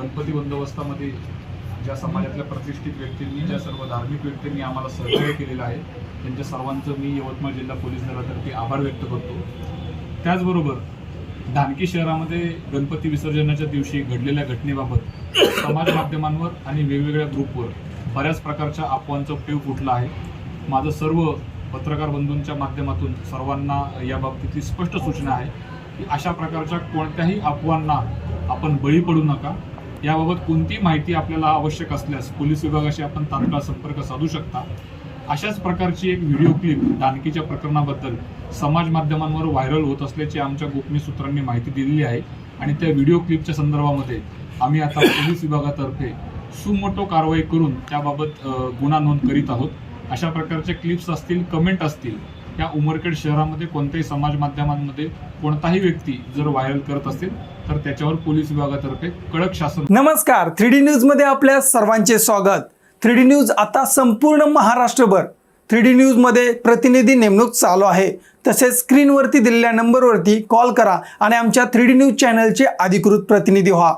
गणपती बंदोबस्तामध्ये ज्या समाजातल्या प्रतिष्ठित व्यक्तींनी ज्या सर्व धार्मिक व्यक्तींनी आम्हाला सहकार्य केलेलं आहे त्यांच्या सर्वांचं मी यवतमाळ जिल्हा पोलीस दलातर्फे आभार व्यक्त करतो. त्याचबरोबर धानकी शहरामध्ये गणपती विसर्जनाच्या दिवशी घडलेल्या घटनेबाबत समाज माध्यमांवर आणि वेगवेगळ्या ग्रुपवर बऱ्याच प्रकारच्या अफवांचा पेव फुटला आहे. माझं सर्व पत्रकार बंधूंच्या माध्यमातून सर्वांना याबाबतीतली स्पष्ट सूचना आहे की अशा प्रकारच्या कोणत्याही अफवांना आपण बळी पडू नका. याबाबत कोणती माहिती आपल्याला आवश्यक असल्यास पोलीस विभागाशी आपण तात्काळ संपर्क साधू शकता. अशाच प्रकारची एक व्हिडिओ क्लिप दानकीच्या प्रकरणाबद्दल समाज माध्यमांवर व्हायरल होत असल्याची आमच्या गोपनीय सूत्रांनी माहिती दिलेली आहे आणि त्या व्हिडिओ क्लिपच्या संदर्भामध्ये आम्ही आता पोलीस विभागातर्फे सुमोटो कारवाई करून त्याबाबत गुन्हा नोंद करीत आहोत. अशा प्रकारचे क्लिप्स असतील कमेंट असतील या उमरखेड शहरामध्ये कोणत्याही समाज माध्यमांमध्ये कोणताही व्यक्ती जर व्हायरल करत असेल तर त्याच्यावर पोलीस विभागातर्फे कडक शासन नमस्कार थ्री डी न्यूजमध्ये आपल्या सर्वांचे स्वागत. थ्री डी न्यूज आता संपूर्ण महाराष्ट्रभर. थ्री डी न्यूजमध्ये प्रतिनिधी नेमणूक चालू आहे. तसेच स्क्रीनवरती दिलेल्या नंबरवरती कॉल करा आणि आमच्या थ्री डी न्यूज चॅनलचे अधिकृत प्रतिनिधी व्हा.